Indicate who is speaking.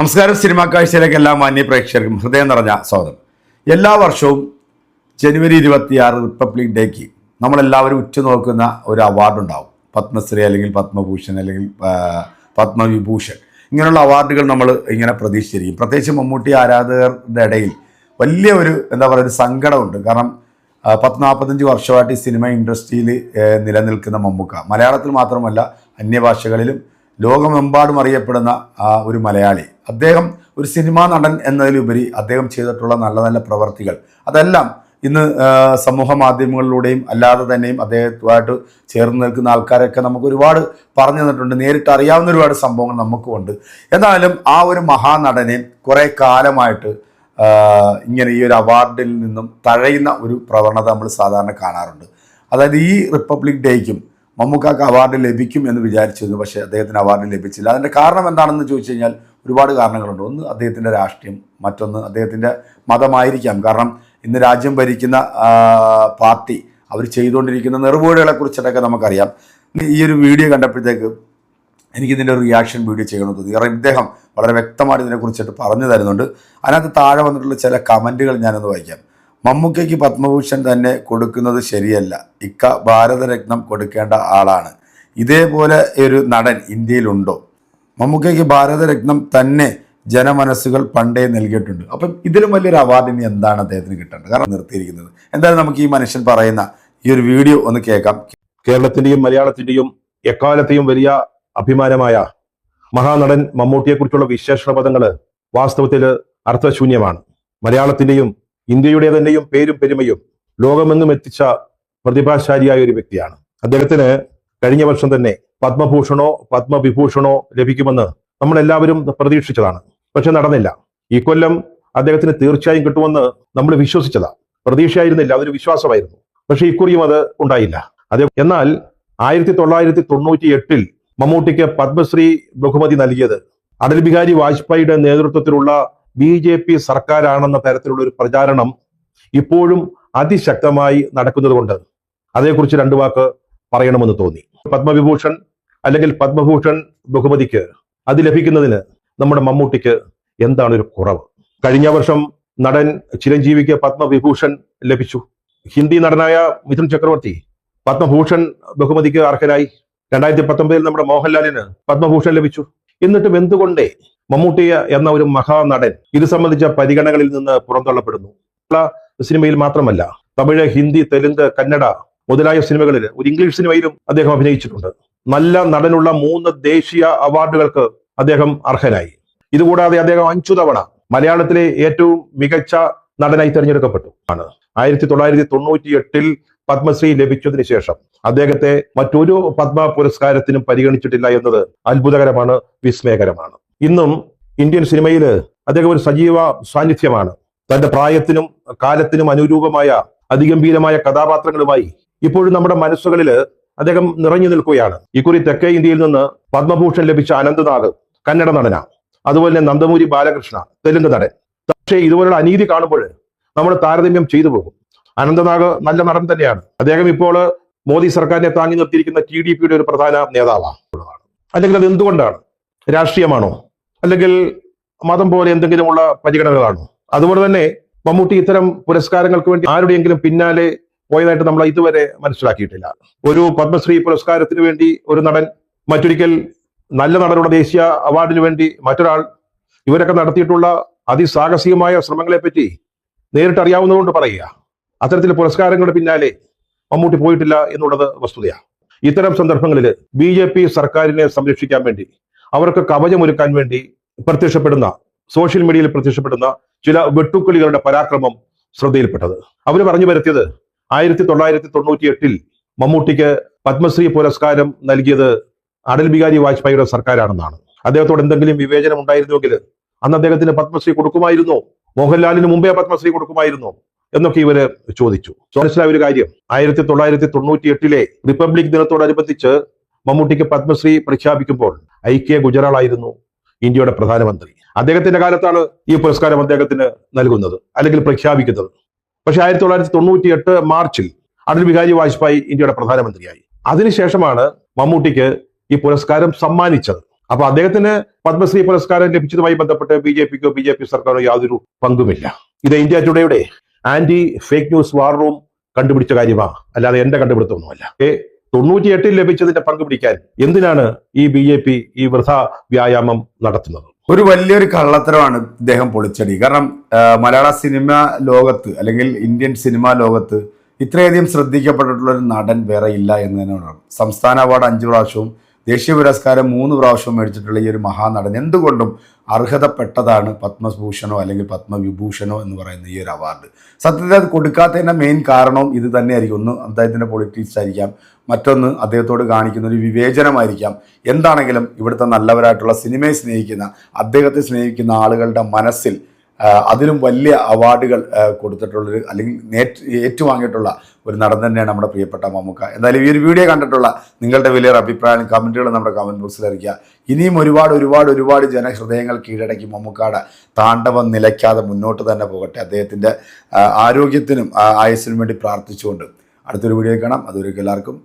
Speaker 1: നമസ്കാരം സിനിമാ കാഴ്ചയിലേക്ക് എല്ലാ മാന്യ പ്രേക്ഷകർക്കും ഹൃദയം നിറഞ്ഞ സ്വാഗതം. എല്ലാ വർഷവും ജനുവരി ഇരുപത്തിയാറ് റിപ്പബ്ലിക് ഡേക്ക് നമ്മളെല്ലാവരും ഉറ്റുനോക്കുന്ന ഒരു അവാർഡുണ്ടാവും. പത്മശ്രീ അല്ലെങ്കിൽ പത്മഭൂഷൺ അല്ലെങ്കിൽ പത്മവിഭൂഷൺ. ഇങ്ങനെയുള്ള അവാർഡുകൾ നമ്മൾ ഇങ്ങനെ പ്രതീക്ഷിച്ചിരിക്കും. പ്രത്യേകിച്ച് മമ്മൂട്ടി ആരാധകരുടെ ഇടയിൽ വലിയ ഒരു എന്താ പറയുക ഒരു സങ്കടമുണ്ട്. കാരണം പത്ത് നാൽപ്പത്തഞ്ച് വർഷമായിട്ട് ഈ സിനിമ ഇൻഡസ്ട്രിയിൽ നിലനിൽക്കുന്ന മമ്മൂക്ക. മലയാളത്തിൽ മാത്രമല്ല അന്യഭാഷകളിലും ലോകമെമ്പാടും അറിയപ്പെടുന്ന ഒരു മലയാളി. അദ്ദേഹം ഒരു സിനിമാ നടൻ എന്നതിലുപരി അദ്ദേഹം ചെയ്തിട്ടുള്ള നല്ല നല്ല പ്രവർത്തികൾ. അതെല്ലാം ഇന്ന് സമൂഹ മാധ്യമങ്ങളിലൂടെയും അല്ലാതെ തന്നെയും അദ്ദേഹത്തുമായിട്ട് ചേർന്ന് നിൽക്കുന്ന ആൾക്കാരൊക്കെ നമുക്ക് ഒരുപാട് പറഞ്ഞു തന്നിട്ടുണ്ട്. നേരിട്ട് അറിയാവുന്ന ഒരുപാട് സംഭവങ്ങൾ നമുക്കുമുണ്ട്. എന്നാലും ആ ഒരു മഹാനടനെ കുറേ കാലമായിട്ട് ഇങ്ങനെ ഈ ഒരു അവാർഡിൽ നിന്നും തഴയുന്ന ഒരു പ്രവണത നമ്മൾ സാധാരണ കാണാറുണ്ട്. അതായത് ഈ റിപ്പബ്ലിക് ഡേക്കും മമ്മൂക്കാക്ക് അവാർഡ് ലഭിക്കും എന്ന് വിചാരിച്ചിരുന്നു. പക്ഷേ അദ്ദേഹത്തിന് അവാർഡ് ലഭിച്ചില്ല. അതിന്റെ കാരണം എന്താണെന്ന് ചോദിച്ചു കഴിഞ്ഞാൽ ഒരുപാട് കാരണങ്ങളുണ്ട്. ഒന്ന് അദ്ദേഹത്തിന്റെ രാഷ്ട്രീയം മറ്റൊന്ന് അദ്ദേഹത്തിന്റെ മതമായിരിക്കാം. കാരണം ഇന്ന് രാജ്യം ഭരിക്കുന്ന പാർട്ടി അവർ ചെയ്തുകൊണ്ടിരിക്കുന്ന നെറുകേടുകളെ കുറിച്ചിട്ടൊക്കെ നമുക്കറിയാം. ഈ ഒരു വീഡിയോ കണ്ടപ്പോഴത്തേക്ക് എനിക്കിതിന്റെ ഒരു റിയാക്ഷൻ വീഡിയോ ചെയ്യണമെന്ന് തോന്നി. കാരണം ഇദ്ദേഹം വളരെ വ്യക്തമായിട്ട് ഇതിനെക്കുറിച്ചിട്ട് പറഞ്ഞു തരുന്നുണ്ട്. അതിനകത്ത് താഴെ വന്നിട്ടുള്ള ചില കമന്റുകൾ ഞാനൊന്ന് വായിക്കാം. മമ്മൂക്കയ്ക്ക് പത്മഭൂഷൺ തന്നെ കൊടുക്കുന്നത് ശരിയല്ല. ഇക്ക ഭാരതരത്നം കൊടുക്കേണ്ട ആളാണ്. ഇതേപോലെ ഒരു നടൻ ഇന്ത്യയിലുണ്ടോ? മമ്മൂക്കയ്ക്ക് ഭാരതരത്നം തന്നെ ജനമനസ്സുകൾ പണ്ടേ നൽകിയിട്ടുണ്ട്. അപ്പം ഇതിലും വലിയൊരു അവാർഡ് ഇനി എന്താണ് അദ്ദേഹത്തിന് കിട്ടേണ്ടത്? കാരണം നിർത്തിയിരിക്കുന്നത്. എന്തായാലും നമുക്ക് ഈ മനുഷ്യൻ പറയുന്ന ഈ ഒരു വീഡിയോ ഒന്ന് കേൾക്കാം.
Speaker 2: കേരളത്തിന്റെയും മലയാളത്തിന്റെയും എക്കാലത്തെയും വലിയ അഭിമാനമായ മഹാനടൻ മമ്മൂട്ടിയെക്കുറിച്ചുള്ള വിശേഷണ പദങ്ങൾ വാസ്തവത്തിൽ അർത്ഥശൂന്യമാണ്. മലയാളത്തിന്റെയും ഇന്ത്യയുടെ തന്നെയും പേരും പെരുമയും ലോകമെങ്ങും എത്തിച്ച പ്രതിഭാശാലിയായ ഒരു വ്യക്തിയാണ്. അദ്ദേഹത്തിന് കഴിഞ്ഞ വർഷം തന്നെ പത്മഭൂഷണോ പത്മവിഭൂഷണോ ലഭിക്കുമെന്ന് നമ്മൾ എല്ലാവരും പ്രതീക്ഷിച്ചതാണ്. പക്ഷെ നടന്നില്ല. ഈ കൊല്ലം അദ്ദേഹത്തിന് തീർച്ചയായും കിട്ടുമെന്ന് നമ്മൾ വിശ്വസിച്ചതാ. പ്രതീക്ഷയായിരുന്നില്ല അതൊരു വിശ്വാസമായിരുന്നു. പക്ഷെ ഇക്കുറിയും അത് ഉണ്ടായില്ല. അതേ എന്നാൽ ആയിരത്തി തൊള്ളായിരത്തി തൊണ്ണൂറ്റി എട്ടിൽ മമ്മൂട്ടിക്ക് പത്മശ്രീ ബഹുമതി നൽകിയത് അടൽ ബിഹാരി വാജ്പേയിയുടെ നേതൃത്വത്തിലുള്ള ബി ജെ പി സർക്കാരാണെന്ന തരത്തിലുള്ള ഒരു പ്രചാരണം ഇപ്പോഴും അതിശക്തമായി നടക്കുന്നതുകൊണ്ട് അതേക്കുറിച്ച് രണ്ടു വാക്ക് പറയണമെന്ന് തോന്നി. പത്മവിഭൂഷൺ അല്ലെങ്കിൽ പത്മഭൂഷൺ ബഹുമതിക്ക് അത് ലഭിക്കുന്നതിന് നമ്മുടെ മമ്മൂട്ടിക്ക് എന്താണ് ഒരു കുറവ്? കഴിഞ്ഞ വർഷം നടൻ ചിരഞ്ജീവിക്ക് പത്മവിഭൂഷൺ ലഭിച്ചു. ഹിന്ദി നടനായ മിഥുൻ ചക്രവർത്തി പത്മഭൂഷൺ ബഹുമതിക്ക് അർഹനായി. രണ്ടായിരത്തി പത്തൊമ്പതിൽ നമ്മുടെ മോഹൻലാലിന് പത്മഭൂഷൺ ലഭിച്ചു. എന്നിട്ടും എന്തുകൊണ്ടേ മമ്മൂട്ടി എന്ന ഒരു മഹാനടൻ ഇത് സംബന്ധിച്ച പരിഗണനകളിൽ നിന്ന് പുറന്തള്ളപ്പെടുന്നു? സിനിമയിൽ മാത്രമല്ല തമിഴ് ഹിന്ദി തെലുങ്ക് കന്നഡ മുതലായ സിനിമകളിൽ ഒരു ഇംഗ്ലീഷ് സിനിമയിലും അദ്ദേഹം അഭിനയിച്ചിട്ടുണ്ട്. നല്ല നടനുള്ള മൂന്ന് ദേശീയ അവാർഡുകൾക്ക് അദ്ദേഹം അർഹനായി. ഇതുകൂടാതെ അദ്ദേഹം അഞ്ചു തവണ മലയാളത്തിലെ ഏറ്റവും മികച്ച നടനായി തിരഞ്ഞെടുക്കപ്പെട്ടു. ആണ്. ആയിരത്തി തൊള്ളായിരത്തി തൊണ്ണൂറ്റി എട്ടിൽ പത്മശ്രീ ലഭിച്ചതിന് ശേഷം അദ്ദേഹത്തെ മറ്റൊരു പത്മ പുരസ്കാരത്തിനും പരിഗണിച്ചിട്ടില്ല എന്നത് അത്ഭുതകരമാണ് വിസ്മയകരമാണ്. ഇന്നും ഇന്ത്യൻ സിനിമയിൽ അദ്ദേഹം ഒരു സജീവ സാന്നിധ്യമാണ്. തന്റെ പ്രായത്തിനും കാലത്തിനും അനുരൂപമായ അതിഗംഭീരമായ കഥാപാത്രങ്ങളുമായി ഇപ്പോഴും നമ്മുടെ മനസ്സുകളിൽ അദ്ദേഹം നിറഞ്ഞു നിൽക്കുകയാണ്. ഇക്കുറി തെക്കേ ഇന്ത്യയിൽ നിന്ന് പത്മഭൂഷൺ ലഭിച്ച അനന്തനാഗ് കന്നഡ നടന അതുപോലെ തന്നെ നന്ദമൂരി ബാലകൃഷ്ണ തെലുങ്ക് നടൻ. പക്ഷേ ഇതുപോലുള്ള അനീതി കാണുമ്പോൾ നമ്മൾ താരതമ്യം ചെയ്തു പോകും. അനന്തനാഗ് നല്ല നടൻ തന്നെയാണ്. അദ്ദേഹം ഇപ്പോൾ മോദി സർക്കാരിനെ താങ്ങി നിർത്തിയിരിക്കുന്ന ടി ഡി പിയുടെ ഒരു പ്രധാന നേതാവാണ്. അല്ലെങ്കിൽ അത് എന്തുകൊണ്ടാണ്? രാഷ്ട്രീയമാണോ? അല്ലെങ്കിൽ മതം പോലെ എന്തെങ്കിലുമുള്ള പരിഗണനകളാണോ? അതുപോലെ തന്നെ മമ്മൂട്ടി ഇത്തരം പുരസ്കാരങ്ങൾക്ക് വേണ്ടി ആരുടെയെങ്കിലും പിന്നാലെ പോയതായിട്ട് നമ്മൾ ഇതുവരെ മനസ്സിലാക്കിയിട്ടില്ല. ഒരു പത്മശ്രീ പുരസ്കാരത്തിന് വേണ്ടി ഒരു നടൻ മറ്റൊരിക്കൽ നല്ല നടനുള്ള ദേശീയ അവാർഡിന് വേണ്ടി മറ്റൊരാൾ ഇവരൊക്കെ നടത്തിയിട്ടുള്ള അതിസാഹസികമായ ശ്രമങ്ങളെ പറ്റി നേരിട്ട് അറിയാവുന്നതുകൊണ്ട് പറയുക. അത്തരത്തിലെ പുരസ്കാരങ്ങളുടെ പിന്നാലെ മമ്മൂട്ടി പോയിട്ടില്ല എന്നുള്ളത് വസ്തുതയാണ് ഇത്തരം സന്ദർഭങ്ങളിൽ ബി ജെ പി സർക്കാരിനെ സംരക്ഷിക്കാൻ വേണ്ടി അവർക്ക് കവചമൊരുക്കാൻ വേണ്ടി പ്രത്യക്ഷപ്പെടുന്ന സോഷ്യൽ മീഡിയയിൽ പ്രത്യക്ഷപ്പെടുന്ന ചില വെട്ടുക്കിളികളുടെ പരാക്രമം ശ്രദ്ധയിൽപ്പെട്ടത്. അവർ പറഞ്ഞു വരുത്തിയത് ആയിരത്തി തൊള്ളായിരത്തി തൊണ്ണൂറ്റി എട്ടിൽ മമ്മൂട്ടിക്ക് പത്മശ്രീ പുരസ്കാരം നൽകിയത് അടൽ ബിഹാരി വാജ്പേയിയുടെ സർക്കാരാണെന്നാണ്. അദ്ദേഹത്തോട് എന്തെങ്കിലും വിവേചനം ഉണ്ടായിരുന്നുവെങ്കിൽ അന്ന് അദ്ദേഹത്തിന് പത്മശ്രീ കൊടുക്കുമായിരുന്നോ. മോഹൻലാലിന് മുമ്പേ പത്മശ്രീ കൊടുക്കുമായിരുന്നോ എന്നൊക്കെ ഇവർ ചോദിച്ചു. മനസ്സിലായ ഒരു കാര്യം. ആയിരത്തി തൊള്ളായിരത്തി തൊണ്ണൂറ്റി എട്ടിലെ റിപ്പബ്ലിക് ദിനത്തോടനുബന്ധിച്ച് മമ്മൂട്ടിക്ക് പത്മശ്രീ പ്രഖ്യാപിക്കുമ്പോൾ ഐക്യ ഗുജറാളായിരുന്നു ഇന്ത്യയുടെ പ്രധാനമന്ത്രി. അദ്ദേഹത്തിന്റെ കാലത്താണ് ഈ പുരസ്കാരം അദ്ദേഹത്തിന് നൽകുന്നത് അല്ലെങ്കിൽ പ്രഖ്യാപിക്കുന്നത്. പക്ഷെ ആയിരത്തി തൊള്ളായിരത്തി തൊണ്ണൂറ്റി എട്ട് മാർച്ചിൽ അടൽ ബിഹാരി വാജ്പേയി ഇന്ത്യയുടെ പ്രധാനമന്ത്രിയായി. അതിനുശേഷമാണ് മമ്മൂട്ടിക്ക് ഈ പുരസ്കാരം സമ്മാനിച്ചത്. അപ്പൊ അദ്ദേഹത്തിന് പത്മശ്രീ പുരസ്കാരം ലഭിച്ചതുമായി ബന്ധപ്പെട്ട് ബി ജെ പിക്കോ ബി ജെ പി സർക്കാരോ യാതൊരു പങ്കുമില്ല. ഇത് India ടുഡേയുടെ anti fake news war room കണ്ടുപിടിച്ച കാര്യമാണ് അല്ലാതെ എന്റെ കണ്ടുപിടുത്തമൊന്നുമല്ല. ഏ തൊണ്ണൂറ്റിയെട്ടിൽ ലഭിച്ചതിന്റെ പങ്ക് പിടിക്കാൻ എന്തിനാണ് ഈ ബി ജെ പി ഈ വൃഥ വ്യായാമം നടത്തുന്നത്?
Speaker 1: ഒരു വലിയൊരു കള്ളത്തരമാണ് ഇദ്ദേഹം പൊളിച്ചടി. കാരണം മലയാള സിനിമ ലോകത്ത് അല്ലെങ്കിൽ ഇന്ത്യൻ സിനിമാ ലോകത്ത് ഇത്രയധികം ശ്രദ്ധിക്കപ്പെട്ടിട്ടുള്ള ഒരു നടൻ വേറെ ഇല്ല എന്ന് തന്നെ സംസ്ഥാന അവാർഡ് അഞ്ച് പ്രാവശ്യവും ദേശീയ പുരസ്കാരം മൂന്ന് പ്രാവശ്യം മേടിച്ചിട്ടുള്ള ഈ ഒരു മഹാനടൻ എന്തുകൊണ്ടും അർഹതപ്പെട്ടതാണ് പത്മഭൂഷണോ അല്ലെങ്കിൽ പത്മവിഭൂഷണോ എന്ന് പറയുന്ന ഈ ഒരു അവാർഡ് സത്യത്തിൽ അത് കൊടുക്കാത്തതിന്റെ മെയിൻ കാരണവും ഇത് തന്നെയായിരിക്കും. ഒന്ന് അദ്ദേഹത്തിന്റെ പൊളിറ്റിക്സ് ആയിരിക്കാം. മറ്റൊന്ന് അദ്ദേഹത്തോട് കാണിക്കുന്ന ഒരു വിവേചനമായിരിക്കാം. എന്താണെങ്കിലും ഇവിടുത്തെ നല്ലവരായിട്ടുള്ള സിനിമയെ സ്നേഹിക്കുന്ന അദ്ദേഹത്തെ സ്നേഹിക്കുന്ന ആളുകളുടെ മനസ്സിൽ അതിലും വലിയ അവാർഡുകൾ കൊടുത്തിട്ടുള്ളൊരു അല്ലെങ്കിൽ ഏറ്റുവാങ്ങിയിട്ടുള്ള ഒരു നടൻ തന്നെയാണ് നമ്മുടെ പ്രിയപ്പെട്ട മമ്മൂക്ക. എന്തായാലും ഈ ഒരു വീഡിയോ കണ്ടിട്ടുള്ള നിങ്ങളുടെ വലിയൊരു അഭിപ്രായം കമന്റുകൾ നമ്മുടെ കമന്റ് ബോക്സിൽ അറിയിക്കുക. ഇനിയും ഒരുപാട് ഒരുപാട് ഒരുപാട് ജനഹൃദയങ്ങൾ കീഴടക്കി മമ്മൂക്കാട് താണ്ഡവം നിലയ്ക്കാതെ മുന്നോട്ട് തന്നെ പോകട്ടെ. അദ്ദേഹത്തിന്റെ ആരോഗ്യത്തിനും ആയുസിനും വേണ്ടി പ്രാർത്ഥിച്ചുകൊണ്ട് അടുത്തൊരു വീഡിയോ കാണാം. അതൊരു എല്ലാവർക്കും